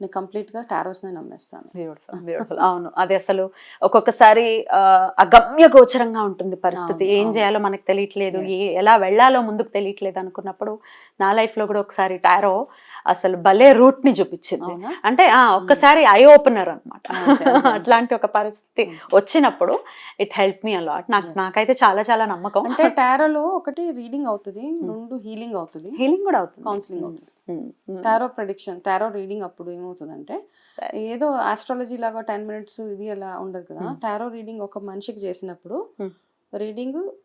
నేను కంప్లీట్గా టారోస్నే నమ్మేస్తాను. Beautiful beautiful అవును. అది అసలు ఒక్కొక్కసారి అగమ్య గోచరంగా ఉంటుంది పరిస్థితి. ఏం. చేయాలో మనకు తెలియట్లేదు. ఏ ఎలా వెళ్ళాలో ముందుకు తెలియట్లేదు అనుకున్నప్పుడు నా లైఫ్లో కూడా ఒకసారి టారో అసలు భలే రూట్ని చూపించింది అంటే ఆ ఒక్కసారి ఐ ఓపెనర్ అనమాట. అట్లాంటి ఒక పరిస్థితి వచ్చినప్పుడు ఇట్ హెల్ప్ మీ అలాట్. నాకు. నాకైతే చాలా చాలా నమ్మకం. అంటే టారోలో ఒకటి రీడింగ్ అవుతుంది రెండు హీలింగ్ అవుతుంది. హీలింగ్ కూడా అవుతుంది. కౌన్సిలింగ్ అవుతుంది. టారో ప్రెడిక్షన్ టారో రీడింగ్ అప్పుడు ఏమవుతుందంటే. ఏదో ఆస్ట్రాలజీ లాగా టెన్ మినిట్స్ ఇది అలా ఉండదు కదా. టారో రీడింగ్ ఒక మనిషికి చేసినప్పుడు. Reading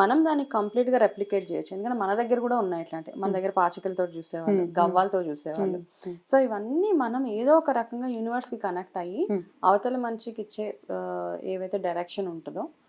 మనం దాన్ని కంప్లీట్గా రెప్లికేట్ చేయొచ్చు ఎందుకంటే మన దగ్గర కూడా ఉన్నాయి ఇట్లాంటి మన దగ్గర పాచికలతో చూసేవాళ్ళు. గవ్వాలతో చూసేవాళ్ళు సో ఇవన్నీ మనం ఏదో ఒక రకంగా యూనివర్స్కి కనెక్ట్ అయ్యి. అవతల మనిషికి ఇచ్చే ఏవైతే డైరెక్షన్ ఉంటుందో.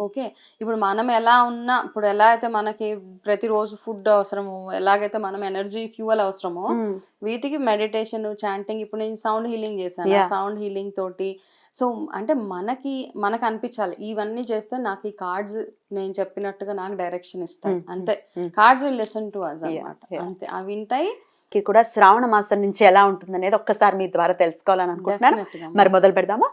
ఓకే. ఇప్పుడు మనం ఎలా ఉన్నా ఇప్పుడు ఎలా అయితే మనకి ప్రతిరోజు ఫుడ్ అవసరమో ఎలాగైతే మనం ఎనర్జీ ఫ్యూయల్ అవసరమో. వీటికి మెడిటేషన్ చాంటింగ్ ఇప్పుడు నేను సౌండ్ హీలింగ్ చేశాను. సౌండ్ హీలింగ్ తోటి. సో అంటే మనకి మనకు అనిపించాలి. ఇవన్నీ చేస్తే నాకు ఈ కార్డ్స్ నేను చెప్పినట్టుగా నాకు డైరెక్షన్ ఇస్తాయి. Mm, అంతే. Cards will listen to us Yeah, అనమాట. అంతే. అవి వింటాయి కి కూడా శ్రావణ మాసం నుంచి ఎలా ఉంటుంది అనేది ఒక్కసారి మీ ద్వారా తెలుసుకోవాలని అనుకుంటున్నాను. మరి మొదలు పెడదామా?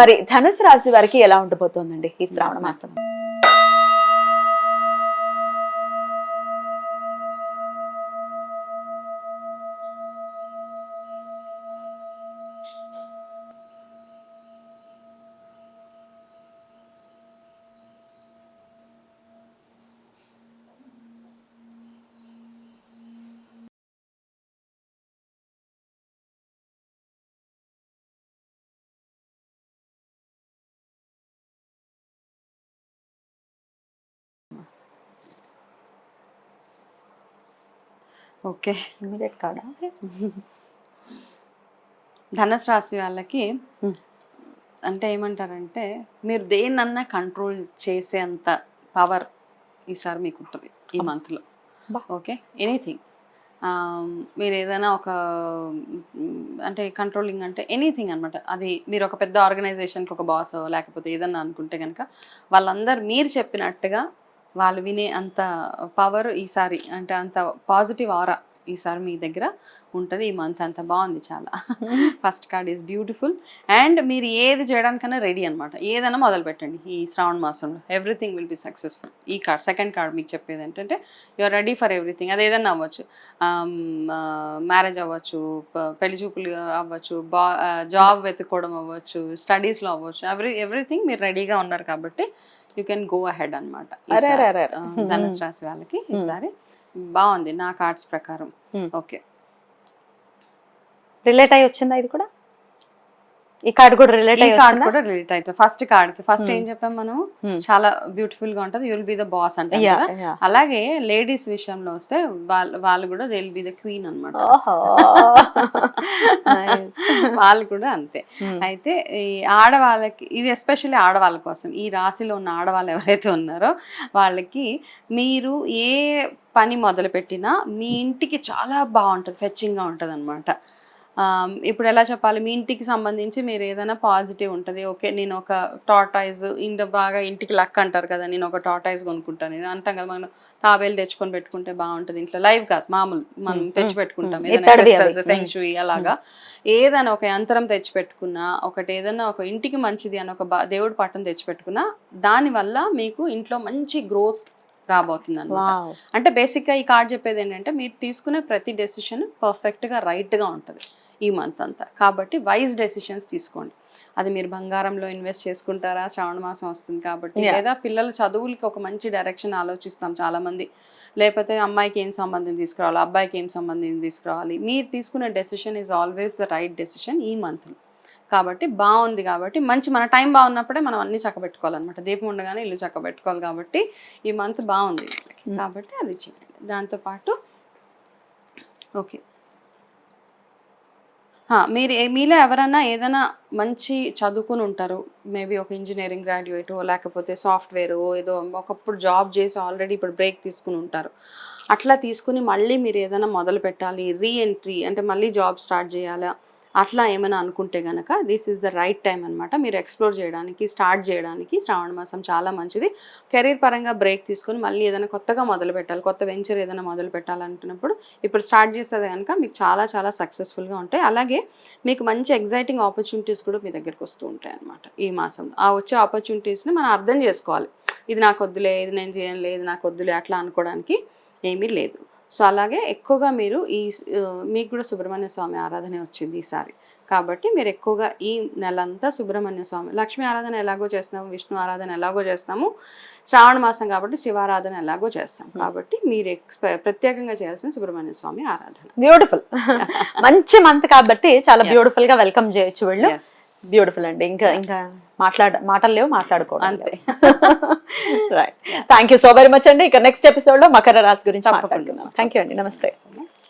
మరి ధనుసు రాశి వారికి ఎలా ఉండబోతోందండి ఈ శ్రావణ మాసం? ఓకే. ఇమీడియట్ కాడా ధనుసు రాశి వాళ్ళకి అంటే ఏమంటారంటే మీరు దేన్నన్నా కంట్రోల్ చేసేంత పవర్ ఈసారి మీకు ఉంటుంది ఈ మంత్లో. ఓకే? ఎనీథింగ్ మీరు ఏదైనా ఒక అంటే కంట్రోలింగ్ అంటే ఎనీథింగ్ అనమాట అది మీరు ఒక పెద్ద ఆర్గనైజేషన్కి ఒక బాస్ లేకపోతే ఏదన్నా అనుకుంటే కనుక వాళ్ళందరూ మీరు చెప్పినట్టుగా వాళ్ళు వినే అంత పవర్ ఈసారి అంటే అంత పాజిటివ్ ఆరా ఈసారి మీ దగ్గర ఉంటుంది. ఈ మంత్ అంత బాగుంది చాలా. First card is beautiful and మీరు ఏది చేయడానికైనా రెడీ అనమాట ఏదైనా మొదలు పెట్టండి ఈ శ్రావణ మాసంలో. ఎవ్రీథింగ్ విల్ బి సక్సెస్ఫుల్ ఈ కార్డ్ సెకండ్ కార్డ్ మీకు చెప్పేది ఏంటంటే ఆర్ రెడీ ఫర్ ఎవ్రీథింగ్ అది ఏదైనా అవ్వచ్చు. మ్యారేజ్ అవ్వచ్చు పెళ్ళి చూపులు అవ్వచ్చు బా జాబ్ వెతుక్కోవడం అవ్వచ్చు స్టడీస్లో అవ్వచ్చు. ఎవ్రీ ఎవ్రీథింగ్ మీరు రెడీగా ఉన్నారు కాబట్టి యూ కెన్ గో అహెడ్ అనమాట. ధనుసు రాశి వాళ్ళకి ఈసారి బాగుంది నా కార్డ్స్ ప్రకారం. ఓకే. రిలేట్ అయ్యి వచ్చిందా ఇది కూడా? ఈ కార్డ్ కూడా రిలేట్ అయ్యి కార్డ్ కూడా రిలేట్ అవుతుంది ఫస్ట్ కార్డ్కి ఫస్ట్ ఏం Hmm. చెప్పాం మనం Hmm. చాలా బ్యూటిఫుల్గా ఉంటది యుల్ బి ద బాస్ అంటే. అలాగే లేడీస్ విషయంలో వస్తే వాళ్ళు వాళ్ళు కూడా they will be the queen అనమాట. వాళ్ళు కూడా అంతే Hmm. అయితే ఈ ఆడవాళ్ళకి ఇది ఎస్పెషల్లీ ఆడవాళ్ళ కోసం ఈ రాశిలో ఉన్న ఆడవాళ్ళు ఎవరైతే ఉన్నారో వాళ్ళకి మీరు ఏ పని మొదలు పెట్టినా మీ ఇంటికి చాలా బాగుంటుంది ఫెచ్చింగ్గా ఉంటుంది అనమాట ఇప్పుడు ఎలా చెప్పాలి? మీ ఇంటికి సంబంధించి మీరు ఏదైనా పాజిటివ్ ఉంటుంది. ఓకే నేను ఒక టాటాయిజ్ ఇంట బాగా ఇంటికి లక్ అంటారు కదా నేను ఒక టాటాయిజ్ కొనుక్కుంటాను. ఇది అంటాం కదా మనం తాబేలు తెచ్చుకొని పెట్టుకుంటే బాగుంటుంది. ఇంట్లో లైవ్ కాదు మామూలు మనం. తెచ్చి పెట్టుకుంటాం. ఫెంగ్షుయి అలాగా. ఏదైనా ఒక యంత్రం తెచ్చిపెట్టుకున్నా ఒకటి ఏదైనా ఒక ఇంటికి మంచిది అని ఒక దేవుడి పట్టం తెచ్చిపెట్టుకున్నా దానివల్ల మీకు ఇంట్లో మంచి గ్రోత్ రాబోతుంది అనమాట. అంటే బేసిక్గా ఈ కార్డ్ చెప్పేది ఏంటంటే మీరు తీసుకునే ప్రతి డెసిషన్ పర్ఫెక్ట్గా రైట్గా ఉంటుంది. ఈ మంత్ అంతా. కాబట్టి వైజ్ డెసిషన్స్ తీసుకోండి. అది మీరు బంగారంలో ఇన్వెస్ట్ చేసుకుంటారా? శ్రావణ మాసం వస్తుంది కాబట్టి. లేదా పిల్లల చదువులకి ఒక మంచి డైరెక్షన్ ఆలోచిస్తాం చాలా మంది లేకపోతే అమ్మాయికి ఏం సంబంధం తీసుకురావాలి? అబ్బాయికి ఏం సంబంధం తీసుకురావాలి? మీరు తీసుకునే decision is always the right decision ఈ మంత్లో కాబట్టి బాగుంది కాబట్టి మంచి మన టైం బాగున్నప్పుడే మనం అన్ని చక్కబెట్టుకోవాలన్నమాట. దీపం ఉండగానే ఇల్లు చక్కబెట్టుకోవాలి కాబట్టి ఈ మంత్ బాగుంది. కాబట్టి అది చేయండి. దాంతోపాటు ఓకే. మీరు మీలో ఎవరైనా ఏదైనా మంచి చదువుకుని ఉంటారు? మేబీ ఒక ఇంజనీరింగ్ గ్రాడ్యుయేట్ లేకపోతే సాఫ్ట్వేర్ ఏదో ఒకప్పుడు జాబ్ చేసి ఆల్రెడీ ఇప్పుడు బ్రేక్ తీసుకుని ఉంటారు. అట్లా తీసుకుని మళ్ళీ మీరు ఏదైనా మొదలు పెట్టాలి రీ ఎంట్రీ అంటే మళ్ళీ జాబ్ స్టార్ట్ చేయాలా? అట్లా ఏమైనా అనుకుంటే గనక this is the right time అనమాట మీరు ఎక్స్ప్లోర్ చేయడానికి స్టార్ట్ చేయడానికి శ్రావణ మాసం చాలా మంచిది. కెరీర్ పరంగా బ్రేక్ తీసుకొని మళ్ళీ ఏదైనా కొత్తగా మొదలు పెట్టాలి కొత్త వెంచర్ ఏదైనా మొదలు పెట్టాలంటున్నప్పుడు ఇప్పుడు స్టార్ట్ చేస్తే కనుక మీకు చాలా చాలా సక్సెస్ఫుల్గా ఉంటాయి. అలాగే మీకు మంచి ఎగ్జైటింగ్ ఆపర్చునిటీస్ కూడా మీ దగ్గరికి వస్తూ ఉంటాయి అనమాట ఈ మాసంలో. ఆ వచ్చే ఆపర్చునిటీస్ని మనం అర్థం చేసుకోవాలి. ఇది నాకు వద్దులే ఇది నేను చేయను ఇది నాకు వద్దులే అట్లా అనుకోవడానికి ఏమీ లేదు. సో అలాగే ఎక్కువగా మీరు ఈ మీకు కూడా సుబ్రహ్మణ్య స్వామి ఆరాధన వచ్చింది ఈసారి. కాబట్టి మీరు ఎక్కువగా ఈ నెలంతా సుబ్రహ్మణ్య స్వామి లక్ష్మీ ఆరాధన ఎలాగో చేస్తాము విష్ణు ఆరాధన ఎలాగో చేస్తాము శ్రావణ మాసం కాబట్టి శివారాధన ఎలాగో చేస్తాం. కాబట్టి మీరు ప్రత్యేకంగా చేయాల్సిన సుబ్రహ్మణ్య స్వామి ఆరాధన. బ్యూటిఫుల్ మంచి మంత్ కాబట్టి చాలా. బ్యూటిఫుల్గా వెల్కమ్ చేయొచ్చు వీళ్ళు. బ్యూటిఫుల్ అండి. ఇంకా ఇంకా మాట్లాడ మాటలు లేవు మాట్లాడుకోవడం అంతే. Right thank you so very much అండి. ఇక నెక్స్ట్ ఎపిసోడ్లో మకర రాశి గురించి. మాట్లాడుకుందాం. థ్యాంక్ యూ అండి. నమస్తే.